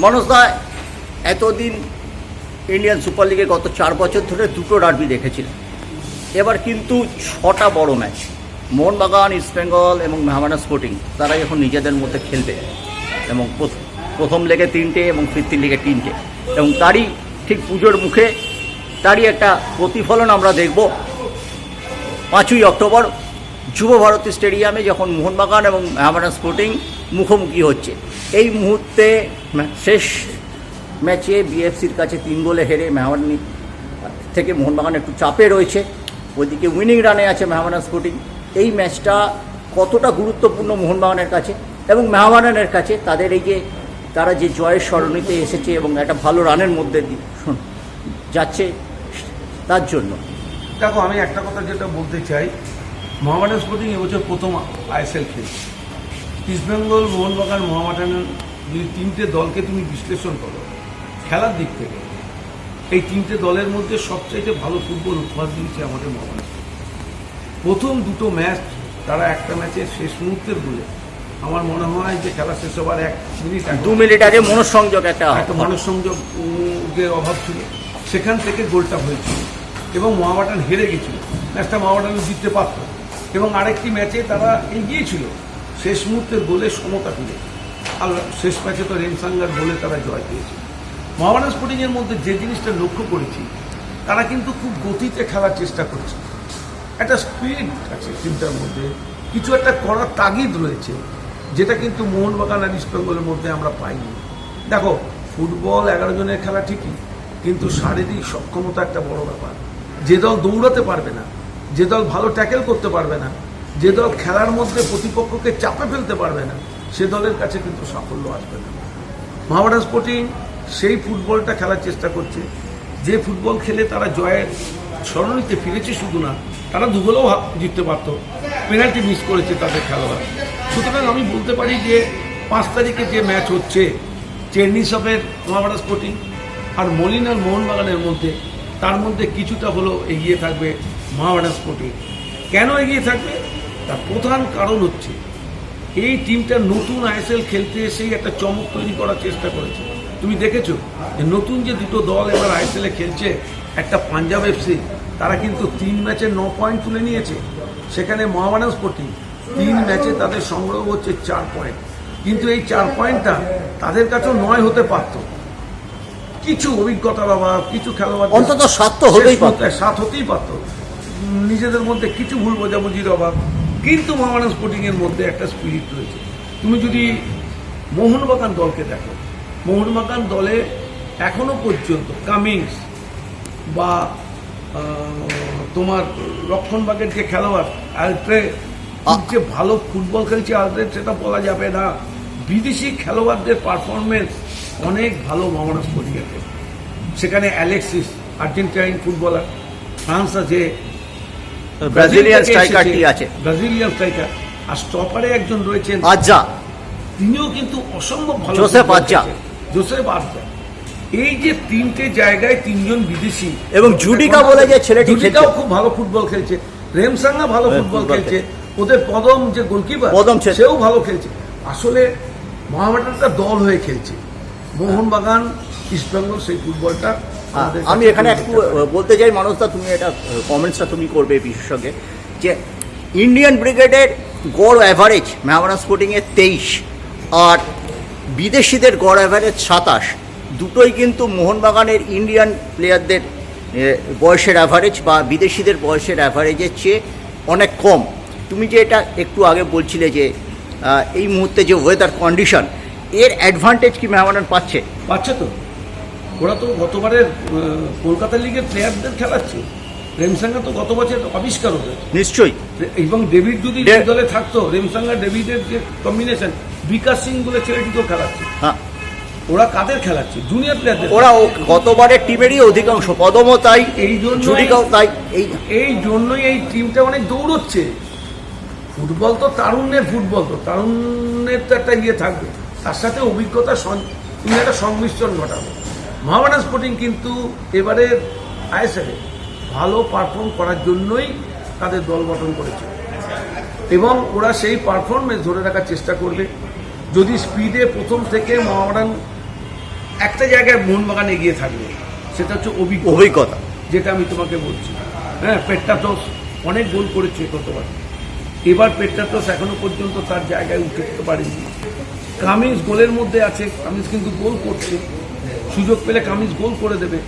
মনোজদা এতদিন Indian super লিগে গত চার বছর ধরে দুটো ডার্বি দেখেছিলেন। এবার কিন্তু ছটা বড় ম্যাচ। মোহনবাগান ইস্টবেঙ্গল এবং মেহমানা স্পোর্টিং তারা এখন নিজেদের মধ্যে খেলবে এবং প্রথ- প্রথম লেগে তিনটে এবং ফিফথ লেগে তিনটে। এবং তারই ঠিক পুজোর মুখে তারই একটা প্রতিফলন আমরা দেখব পাঁচই অক্টোবর যুব ভারতী স্টেডিয়ামে যখন মোহনবাগান এবং মেহমানা স্পোর্টিং মুখোমুখি হচ্ছে। এই মুহূর্তে শেষ ম্যাচে বিএফসির কাছে তিন গোলে হেরে মেহমানি থেকে মোহনবাগান একটু চাপে রয়েছে। ওইদিকে উইনিং রানে আছে মেহমানা স্পোর্টিং। এই ম্যাচটা কতটা গুরুত্বপূর্ণ মোহনবাগানের কাছে এবং মেহমানের কাছে, তাদের এই যে তারা যে জয়ের সরণিতে এসেছে এবং একটা ভালো রানের মধ্যে যাচ্ছে তার জন্য। দেখো, আমি একটা কথা যেটা বলতে চাই মোহামেডান স্পোর্টিং এবছর প্রথম আইএসএল খেলছে। ইস্টবেঙ্গল মোহনবাগান মোহামেডান যদি তিনটে দলকে তুমি বিশ্লেষণ করো খেলার দিক থেকে। এই তিনটে দলের মধ্যে সবচাইতে ভালো ফুটবল উপহার দিয়েছে আমাদের মোহামেডান প্রথম দুটো ম্যাচ তারা একটা ম্যাচের শেষ মুহূর্তের বলে। আমার মনে হয় যে খেলা শেষ হবার এক মিনিট আগে দু মিনিট আগে মনঃসংযোগ একটা একটা মনঃসংযোগের অভাব ছিল। সেখান থেকে গোলটা হয়েছিল এবং মহাবাটান হেরে গেছিল। ম্যাচটা মহাবাটান জিততে পারত। এবং আরেকটি ম্যাচে তারা এগিয়ে ছিল শেষ মুহূর্তের বলে সমতা ফিরে। আর শেষ ম্যাচে তো রেমসাঙ্গার বলে তারা জয় পেয়েছে। মহাবাটান স্পোর্টিংয়ের মধ্যে যে জিনিসটা লক্ষ্য করেছি, তারা কিন্তু খুব গতিতে খেলার চেষ্টা করছে। একটা স্পিড আছে টিমটার মধ্যে। কিছু একটা করার তাগিদ রয়েছে, যেটা কিন্তু মোহনবাগান আর ইস্টবেঙ্গলের মধ্যে আমরা পাইনি। দেখো ফুটবল এগারো জনের খেলা ঠিকই, কিন্তু শারীরিক সক্ষমতা একটা বড় ব্যাপার। যে দল দৌড়াতে পারবে না, যে দল ভালো ট্যাকেল করতে পারবে না যে দল খেলার মধ্যে প্রতিপক্ষকে চাপে ফেলতে পারবে না, সে দলের কাছে কিন্তু সাফল্য আসবে না। মহাবাডান স্পোর্টিং সেই ফুটবলটা খেলার চেষ্টা করছে। যে ফুটবল খেলে তারা জয়ের স্মরণীতে ফিরেছে শুধু না, তারা দুগোলেও জিততে পারত, পেনাল্টি মিস করেছে তাদের খেলোয়াড়। সুতরাং আমি বলতে পারি যে পাঁচ তারিখে যে ম্যাচ হচ্ছে চেন্নিসবের মহাবাডা স্পোর্টিং আর মলিন আর মোহনবাগানের মধ্যে, তার মধ্যে কিছুটা হলো এগিয়ে থাকবে মহাবাডা স্পোর্টিং কেন এগিয়ে থাকবে? তার প্রধান কারণ হচ্ছে এই টিমটা নতুন আইএসএল খেলতে এসেই একটা চমক তৈরি করার চেষ্টা করেছে। তুমি দেখেছ যে নতুন যে দুটো দল এবার আইএসএল এ খেলছে একটা পাঞ্জাব এফসি তারা কিন্তু তিন ম্যাচে ন পয়েন্ট তুলে নিয়েছে। সেখানে মহাবাডান স্পোর্টিং তিন ম্যাচে তাদের সংগ্রহ হচ্ছে চার পয়েন্ট কিন্তু এই চার পয়েন্টটা তাদের কাছেও নয় হতে পারত। কিছু অভিজ্ঞতার অভাব কিছু খেলোয়াড় অন্তত সাত তো হতেই পারত। সাত হতেই পারত। নিজেদের মধ্যে কিছু ভুল বোঝাবুঝির অভাব। কিন্তু মোহামেডান স্পোর্টিং এর মধ্যে একটা স্পিরিট রয়েছে। তুমি যদি মোহনবাগান দলকে দেখো মোহনবাগান দলে এখনও পর্যন্ত কামিংস বা তোমার লক্ষণবাগের যে খেলোয়াড় আলট্রে যে ভালো ফুটবল খেলছে আলট্রে সেটা বলা যাবে না। বিদেশি খেলোয়াড়দের পারফরমেন্স অনেক ভালো মোহামেডান স্পোর্টিং এর সেখানে অ্যালেক্সিস আর্জেন্টাইন ফুটবলার ফ্রান্স আছে ব্রাজিলিয়ান থেকে স্ট্রাইকারটি আছে। ব্রাজিলিয়ান স্ট্রাইকার আর স্টপারে একজন রয়েছেন। আজ্জা। তিনিও কিন্তু অসম্ভব ভালো জোসেফ আজ্জা। জোসেফ আজ্জা। এই যে তিনটে জায়গায় তিনজন বিদেশি। এবং জুডিকা বলে যে ছেলেটি জুডিকাও খুব ভালো ফুটবল খেলছে। রেমসাঙ্গা ভালো হ্যাঁ, ফুটবল খেলছে। ওদের পদম যে গোলকিপার পদম সেও ভালো খেলছে। আসলে মহামেডানটা দল হয়ে খেলছে। মোহনবাগান ইস্টবেঙ্গল সেই ফুটবলটা আমি এখানে একটু বলতে চাই মানুষদা তুমি এটা কমেন্টসটা তুমি করবে বিশেষজ্ঞে যে ইন্ডিয়ান ব্রিগেডের গড় অ্যাভারেজ মেহমানা স্পোর্টিংয়ের তেইশ আর বিদেশিদের গড় অ্যাভারেজ সাতাশ। দুটোই কিন্তু মোহনবাগানের ইন্ডিয়ান প্লেয়ারদের বয়সের অ্যাভারেজ বা বিদেশিদের বয়সের অ্যাভারেজের চেয়ে অনেক কম। তুমি যে এটা একটু আগে বলছিলে যে এই মুহূর্তে যে ওয়েদার কন্ডিশন এর অ্যাডভান্টেজ কি মেহমানান পাচ্ছে? পাচ্ছে তো। ওরা তো গতবারের কলকাতা লিগের প্লেয়ারদের খেলাচ্ছে। রেমসাঙ্গা তো গত বছর আবিষ্কার হবে। নিশ্চয়ই। এবং ডেভিড যদি দলে থাকতো রেমসাঙ্গা ডেভিডের যে কম্বিনেশন বিকাশ সিং বলে ছেলেটিকেও খেলাচ্ছে। হ্যাঁ। ওরা কাদের খেলাচ্ছে? জুনিয়র প্লেয়ারদের ওরা গতবারের টিমেরই অধিকাংশ। পদমও তাই এই জুডিকাও তাই এই এই জন্যই এই টিমটা অনেক দৌড়চ্ছে। ফুটবল তো তারুণ্যের ফুটবল তো তারুণ্যের তো একটা ইয়ে থাকবে। তার সাথে অভিজ্ঞতা তুমি একটা সংমিশ্রণ ঘটাবে। মহাবাডান স্পোর্টিং কিন্তু এবারে আইএসএলে ভালো পারফর্ম করার জন্যই তাদের দল গঠন করেছে। এবং ওরা সেই পারফরমেন্স ধরে রাখার চেষ্টা করবে। যদি স্পিডে প্রথম থেকে মহাবাডান একটা জায়গায় মোহনবাগান এগিয়ে থাকবে সেটা হচ্ছে অভিজ্ঞ অভিজ্ঞতা। যেটা আমি তোমাকে বলছি। হ্যাঁ পেট্টাতোস অনেক গোল করেছে গতবার। এবার পেট্টাতোস এখনও পর্যন্ত তার জায়গায় উঠে যেতে পারেনি। কামিন্স গোলের মধ্যে আছে কামিন্স কিন্তু গোল করছে। সুযোগ পেলে কামিজ গোল করে দেবে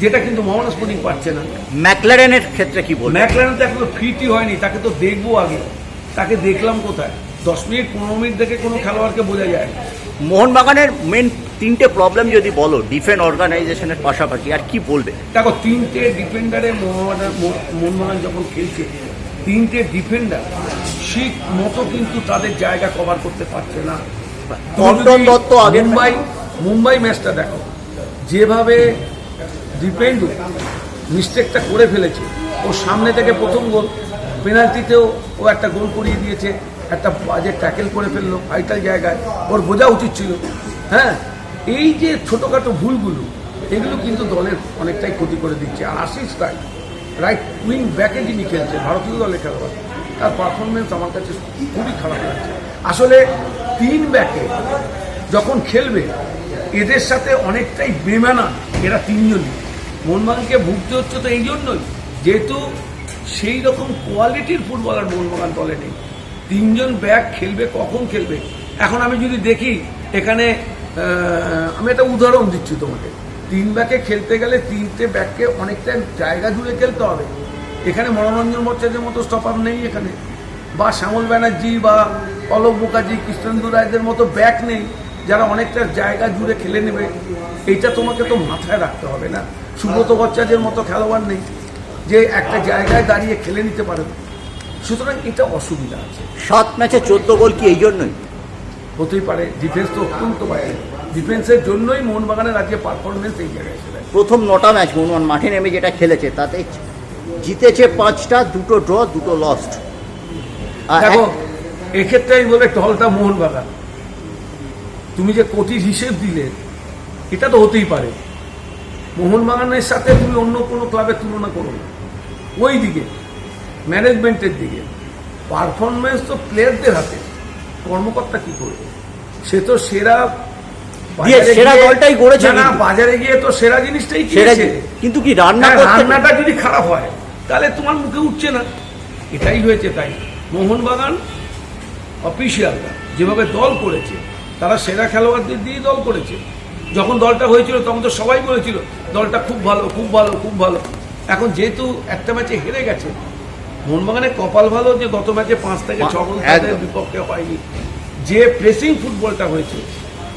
যেটা কিন্তু মোহাম্মদ স্পোর্টিং পাচ্ছে না। ম্যাকলারেনের ক্ষেত্রে কি বলবেন? ম্যাকলারেন তো এখনও ফিটই হয়নি তাকে তো দেখব আগে। তাকে দেখলাম কোথায়? দশ মিনিট পনেরো মিনিট দেখে কোনো খেলোয়াড়কে বোঝা যায় মোহনবাগানের মেন তিনটে প্রবলেম যদি বলো ডিফেন্স অর্গানাইজেশনের পাশাপাশি আর কি বলবে? দেখো তিনটে ডিফেন্ডারে মোহনবাগান যখন খেলছে তিনটে ডিফেন্ডার ঠিক মতো কিন্তু তাদের জায়গা কভার করতে পারছে না। মুম্বাই মুম্বাই ম্যাচটা দেখো। যেভাবে ডিপেন্ড মিস্টেকটা করে ফেলেছে, ও সামনে থেকে প্রথম গোল, পেনাল্টিতেও ও একটা গোল করিয়ে দিয়েছে, একটা বাজে ট্যাকেল করে ফেলল ভাইটাল জায়গায়, ওর বোঝা উচিত ছিল। হ্যাঁ এই যে ছোটোখাটো ভুলগুলো, এগুলো কিন্তু দলের অনেকটাই ক্ষতি করে দিচ্ছে, আর আশিস রায় রাইট উইং ব্যাকে যিনি খেলছে, ভারতীয় দলে খেলোয়াড় তার পারফরমেন্স আমার কাছে খুবই খারাপ লাগছে। আসলে তিন ব্যাকে যখন খেলবে এদের সাথে অনেকটাই বেমানা এরা তিনজনই। মোহনবাগানকে ভুগতে হচ্ছে তো এই জন্যই যেহেতু সেই রকম কোয়ালিটির ফুটবলার মোহনবাগান দলে নেই। তিনজন ব্যাক খেলবে, কখন খেলবে? এখন আমি যদি দেখি, এখানে আমি একটা উদাহরণ দিচ্ছি তোমাকে। তিন ব্যাকে খেলতে গেলে তিনটে ব্যাককে অনেকটা জায়গা জুড়ে খেলতে হবে। এখানে মনোরঞ্জন ভট্টাচার্যের মতো স্টপার নেই এখানে। বা শ্যামল ব্যানার্জি বা অলোক মুখার্জি, কৃষ্ণেন্দু রায়দের মতো ব্যাক নেই। যারা অনেকটা জায়গা জুড়ে খেলে নেবে এইটা তোমাকে তো মাথায় রাখতে হবে না। সুব্রত ভট্টাচার্যের মতো খেলোয়াড় নেই যে একটা জায়গায় দাঁড়িয়ে খেলে নিতে পারবে সুতরাং এটা অসুবিধা আছে। সাত ম্যাচে চোদ্দ গোল কি এই জন্যই? হতেই পারে ডিফেন্স তো অত্যন্ত বাইরে ডিফেন্সের জন্যই মোহনবাগানের আজকে পারফরমেন্স এই জায়গায় এসে প্রথম নটা ম্যাচ মোহনবাগান মাঠে নেমে যেটা খেলেছে তাতে জিতেছে পাঁচটা দুটো ড্র দুটো লস্ট দেখো এক্ষেত্রে আমি বলে টলটা মোহনবাগান। তুমি যে কোটির হিসেব দিলে এটা তো হতেই পারে। মোহনবাগানের সাথে তুমি অন্য কোনো ক্লাবের তুলনা করো না। ওই দিকে ম্যানেজমেন্টের দিকে। পারফরমেন্স তো প্লেয়ারদের হাতে। কর্মকর্তা কি করবে সে তো সেরা সেরা দলটাই গড়েছে না, বাজারে গিয়ে তো সেরা জিনিসটাই সেটা কিনেছে। কিন্তু কি রান্না হ্যাঁ, রান্নাটা যদি খারাপ হয় তাহলে তোমার মুখে উঠছে না। এটাই হয়েছে তাই। মোহনবাগান অফিসিয়ালরা যেভাবে দল করেছে তারা সেরা খেলোয়াড়দের দিয়ে দল করেছে। যখন দলটা হয়েছিল তখন তো সবাই বলেছিল দলটা খুব ভালো খুব ভালো খুব ভালো। এখন যেহেতু একটা ম্যাচে হেরে গেছে মোহনবাগানের কপাল ভালো যে গত ম্যাচে পাঁচ থেকে ছ বিপক্ষে হয়নি। যে প্রেসিং ফুটবলটা হয়েছে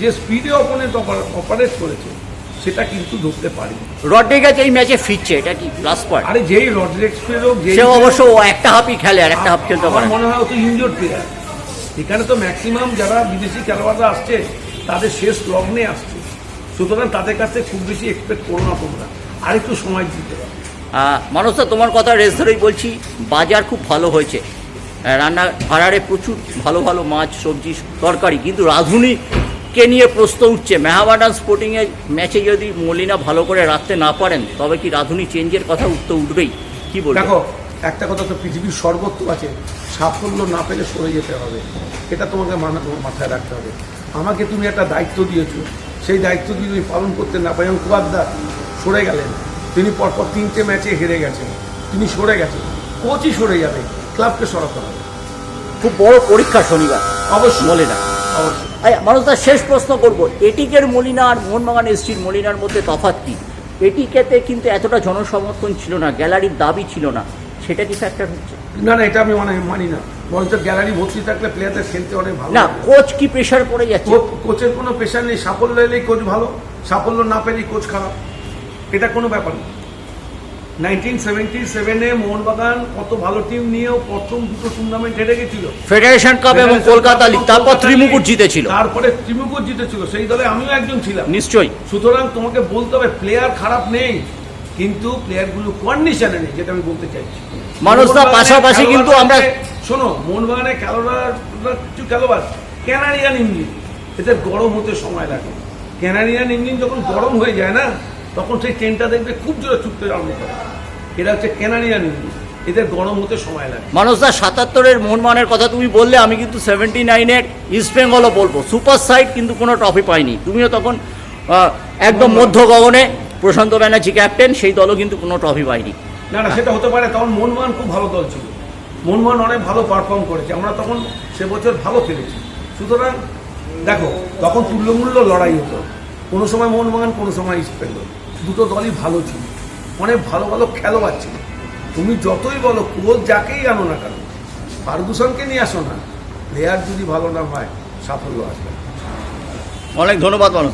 যে স্পিডে অপোনেন্ট অপারেট করেছে সেটা কিন্তু ধরতে পারেনি। রড্রিগাজ এই ম্যাচে ফিরছে এটা কি প্লাস পয়েন্ট আরে যেই হোক যেই সে অবশ্য একটা হাফই খেলে আর একটা হাফ খেলতে পারে। মনে হয় ও তো ইনজোর্ড প্লেয়ার এখানে তো ম্যাক্সিমাম যারা বিদেশি খেলোয়াড়রা আসছে তাদের শেষ লগ্নে আসছে। সুতরাং তাদের কাছে খুব বেশি এক্সপেক্ট করো না তোমরা। আরেকটু সময় দিতে হবে। আহ, মানুষদা তোমার কথা রেস ধরেই বলছি বাজার খুব ভালো হয়েছে। রান্না ভাড়ারে প্রচুর ভালো ভালো মাছ সবজি তরকারি কিন্তু রাঁধুনিকে নিয়ে প্রশ্ন উঠছে। মেহাবাডান স্পোর্টিংয়ে ম্যাচে যদি মলিনা ভালো করে রাখতে না পারেন তবে কি রাঁধুনি চেঞ্জের কথা উঠতে উঠবেই? কি বলব? দেখো একটা কথা তো পৃথিবীর সর্বত্র আছে সাফল্য না পেলে সরে যেতে হবে। এটা তোমাকে মানা- মাথায় রাখতে হবে। আমাকে তুমি একটা দায়িত্ব দিয়েছ। সেই দায়িত্ব যদি তুমি পালন করতে না পারেন কুয়াদ্দার সরে গেলেন। তিনি পরপর তিনটে ম্যাচে হেরে গেছেন। তিনি সরে গেছেন। কোচই সরে যাবে। ক্লাবকে সরাতে হবে। খুব বড় পরীক্ষা শনিবার। অবশ্যই। মলিনা অবশ্যই। আচ্ছা মানুষদা শেষ প্রশ্ন করব। এটিকের মলিনা আর মোহনবাগান এসটির মলিনার মধ্যে তফাৎ কি? এটিকেতে কিন্তু এতটা জনসমর্থন ছিল না গ্যালারির দাবি ছিল না। সেটা কি ফ্যাক্টর হচ্ছে। না না এটা আমি মানে মানি না। বরঞ্চ গ্যালারি ভর্তি থাকলে প্লেয়ারদের খেলতে অনেক ভালো না কোচ কি প্রেশার পড়ে যাচ্ছে? কোচের কোনো পেশা নেই সাফল্য এলেই কোচ ভালো সাফল্য না পেলেই কোচ খারাপ। এটা কোনো ব্যাপার না। নাইনটিন সেভেন্টি সেভেনে মোহনবাগান কত ভালো টিম নিয়েও প্রথম দুটো টুর্নামেন্ট হেরে গেছিল। ফেডারেশন কাপ এবং কলকাতা লিগ তারপর ত্রিমুকুট জিতেছিল। তারপরে ত্রিমুকুট জিতেছিল। সেই দলে আমিও একজন ছিলাম। নিশ্চয়ই। সুতরাং তোমাকে বলতে হবে প্লেয়ার খারাপ নেই। কিন্তু প্লেয়ারগুলো কন্ডিশনে নেই যেটা আমি বলতে চাইছি। মানুষরা পাশাপাশি কিন্তু আমরা- শোনো মোহনবাগানের খেলোয়াড় কিছু খেলোয়াড় ক্যানারিয়ান ইঞ্জিন। এদের গরম হতে সময় লাগে। ক্যানারিয়ান ইঞ্জিন যখন গরম হয়ে যায় না তখন সেই ট্রেনটা দেখবে খুব জোরে ছুটতে আরম্ভ করে। এটা হচ্ছে ক্যানারিয়ান ইঞ্জিন। এদের গরম হতে সময় লাগে। মানুষদা সাতাত্তরের মোহনবাগানের কথা তুমি বললে আমি কিন্তু সেভেন্টি নাইনের ইস্ট বেঙ্গলও বলব। সুপার সাইড কিন্তু কোনো ট্রফি পাইনি। তুমিও তখন একদম মধ্য গগনে প্রশান্ত ব্যানার্জি ক্যাপ্টেন সেই দলও কিন্তু কোনো ট্রফি পায়নি। না না সেটা হতে পারে তখন মনমান খুব ভালো দল ছিল। মনমান অনেক ভালো পারফর্ম করেছে আমরা তখন সে বছর ভালো খেলেছি। সুতরাং দেখো তখন তুল্যমূল্য লড়াই হতো। কোনো সময় মোহনবাগান কোনো সময় ইস্ট বেঙ্গল দুটো দলই ভালো ছিল। অনেক ভালো ভালো খেলোয়াড় ছিল। তুমি যতই বলো কোচ যাকেই আনো না কেন ফার্গুসনকে নিয়ে আসো না। প্লেয়ার যদি ভালো না হয় সাফল্য আসবে অনেক ধন্যবাদ মানুষ